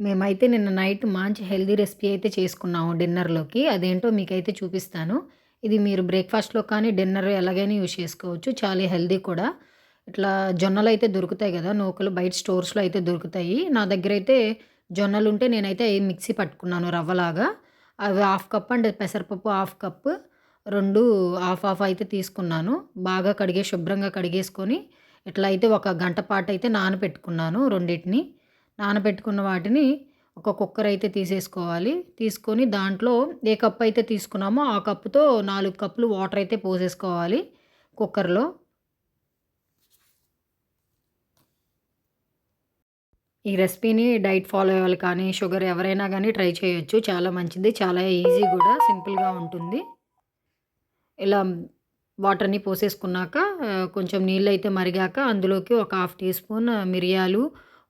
మేమైతే నిన్న నైట్ మంచి హెల్దీ రెసిపీ అయితే చేసుకున్నాము డిన్నర్‌లోకి. అదేంటో మీకైతే చూపిస్తాను. ఇది మీరు బ్రేక్‌ఫాస్ట్‌లో కానీ, డిన్నర్ ఎలాగైనా యూజ్ చేసుకోవచ్చు. చాలా హెల్దీ కూడా. ఇట్లా జొన్నలు అయితే దొరుకుతాయి కదా నూకలు బయట స్టోర్స్‌లో అయితే దొరుకుతాయి. నా దగ్గర అయితే జొన్నలుంటే నేనైతే మిక్సీ పట్టుకున్నాను రవ్వలాగా. అవి హాఫ్ కప్ అండ్ పెసరపప్పు హాఫ్ కప్ రెండు హాఫ్ హాఫ్ అయితే తీసుకున్నాను. బాగా కడిగే శుభ్రంగా కడిగేసుకొని, ఇట్లా అయితే ఒక గంట పాటయితే నానబెట్టుకున్నాను రెండిటిని. నానబెట్టుకున్న వాటిని ఒక కుక్కర్ అయితే తీసేసుకోవాలి. తీసుకొని దాంట్లో ఏ కప్ అయితే తీసుకున్నామో ఆ కప్పుతో నాలుగు కప్పులు వాటర్ అయితే పోసేసుకోవాలి కుక్కర్‌లో. ఈ రెసిపీని డైట్ ఫాలో అయ్యేవాళ్ళు కానీ, షుగర్ ఎవరైనా కానీ ట్రై చేయొచ్చు. చాలా మంచిది. చాలా ఈజీ కూడా సింపుల్‌గా ఉంటుంది. ఇలా వాటర్‌ని పోసేసుకున్నాక కొంచెం నీళ్ళు అయితే మరిగాక అందులోకి ఒక హాఫ్ టీ స్పూన్ మిరియాలు,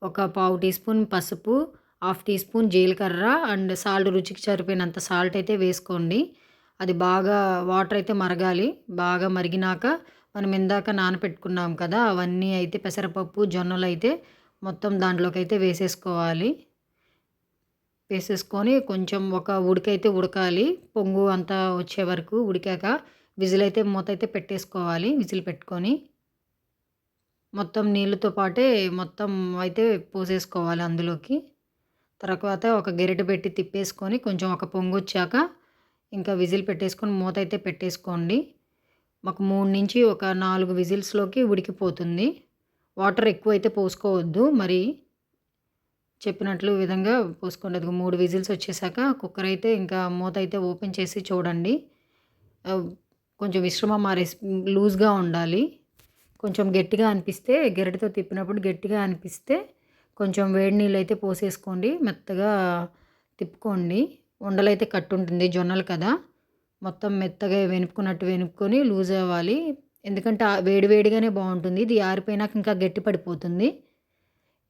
ఒక పావు టీ స్పూన్ పసుపు, హాఫ్ టీ స్పూన్ జీలకర్ర అండ్ సాల్ట్ రుచికి సరిపోయినంత సాల్ట్ అయితే వేసుకోండి. అది బాగా వాటర్ అయితే మరగాలి. బాగా మరిగినాక మనం ఇందాక నానపెట్టుకున్నాం కదా! అవన్నీ అయితే పెసరపప్పు, జొన్నలు అయితే మొత్తం దాంట్లోకైతే వేసేసుకోవాలి. వేసేసుకొని కొంచెం ఒక ఉడికైతే ఉడకాలి. పొంగు అంతా వచ్చే వరకు ఉడికాక విజిల్ అయితే మూత అయితే పెట్టేసుకోవాలి. విజిల్ పెట్టుకొని. మొత్తం నీళ్ళతో పాటే మొత్తం అయితే పోసేసుకోవాలి అందులోకి. తర్వాత ఒక గెరిట పెట్టి తిప్పేసుకొని కొంచెం ఒక పొంగు వచ్చాక ఇంకా విజిల్ పెట్టేసుకొని మూత అయితే పెట్టేసుకోండి. మాకు మూడు నుంచి ఒక నాలుగు విజిల్స్‌లోకి ఉడికిపోతుంది. వాటర్ ఎక్కువ అయితే పోసుకోవద్దు మరి. చెప్పినట్లు విధంగా పోసుకోండి. అది మూడు విజిల్స్ వచ్చేసాక కుక్కర్ అయితే ఇంకా మూత అయితే ఓపెన్ చేసి చూడండి. కొంచెం విశ్రమ మారేసి రెసిపీ లూజ్‌గా ఉండాలి. కొంచెం గట్టిగా అనిపిస్తే గెరటితో తిప్పినప్పుడు గట్టిగా అనిపిస్తే కొంచెం వేడి నీళ్ళైతే పోసేసుకోండి. మెత్తగా తిప్పుకోండి. ఉండలైతే కట్టుంటుంది జొన్నలు కదా! మొత్తం మెత్తగా వెనుపుకున్నట్టు వెనుపుకొని లూజ్ అవ్వాలి. ఎందుకంటే వేడి వేడిగానే బాగుంటుంది ఇది ఆరిపోయినాక ఇంకా గట్టి పడిపోతుంది.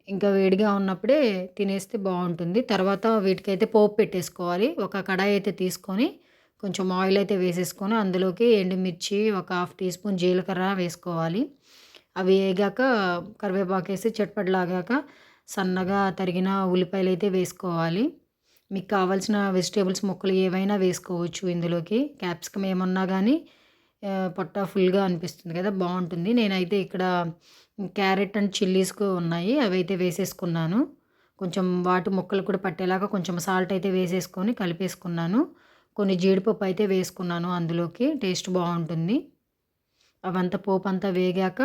ఇంకా వేడిగా ఉన్నప్పుడే తినేస్తే బాగుంటుంది తర్వాత వీటికైతే పోపు పెట్టేసుకోవాలి. ఒక కడాయి అయితే తీసుకొని కొంచెం ఆయిల్ అయితే వేసేసుకొని అందులోకి ఎండుమిర్చి, ఒక హాఫ్ టీ స్పూన్ జీలకర్ర వేసుకోవాలి. అవి వేగాక కరివేపాకు వేసి చట్పట్లాగాక సన్నగా తరిగిన ఉల్లిపాయలు అయితే వేసుకోవాలి. మీకు కావాల్సిన వెజిటేబుల్స్ ముక్కలు ఏవైనా వేసుకోవచ్చు ఇందులోకి. క్యాప్సికమ్ ఏమన్నా కానీ పొట్ట ఫుల్‌గా అనిపిస్తుంది కదా! బాగుంటుంది నేనైతే ఇక్కడ క్యారెట్ అండ్ చిల్లీస్ ఉన్నాయి. అవి అయితే వేసేసుకున్నాను. కొంచెం వాటి ముక్కలు కూడా పట్టేలాగా కొంచెం సాల్ట్ అయితే వేసేసుకొని కలిపేసుకున్నాను. కొన్ని జీడిపప్పు అయితే వేసుకున్నాను అందులోకి. టేస్ట్ బాగుంటుంది అవంతా పోపు అంతా వేగాక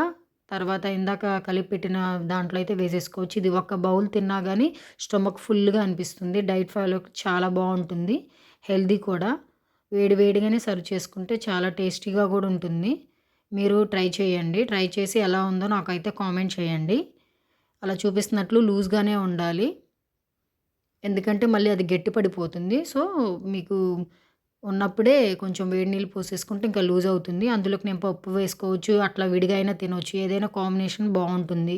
తర్వాత ఇందాక కలిపి పెట్టిన దాంట్లో అయితే వేసేసుకోవచ్చు. ఇది ఒక బౌల్ తిన్నా కానీ స్టమక్ ఫుల్‌గా అనిపిస్తుంది. డైట్ ఫాలో చాలా బాగుంటుంది హెల్దీ కూడా. వేడివేడిగానే సర్వ్ చేసుకుంటే చాలా టేస్టీగా కూడా ఉంటుంది. మీరు ట్రై చేయండి. ట్రై చేసి ఎలా ఉందో నాకైతే కామెంట్ చేయండి. అలా చూపిస్తున్నట్లు లూజ్‌గానే ఉండాలి. ఎందుకంటే మళ్ళీ అది గట్టి పడిపోతుంది. సో, మీకు ఉన్నప్పుడే కొంచెం వేడి నీళ్ళు పోసేసుకుంటే ఇంకా లూజ్ అవుతుంది. అందులోకి నేను పప్పు వేసుకోవచ్చు. అట్లా విడిగా అయినా తినవచ్చు ఏదైనా కాంబినేషన్ బాగుంటుంది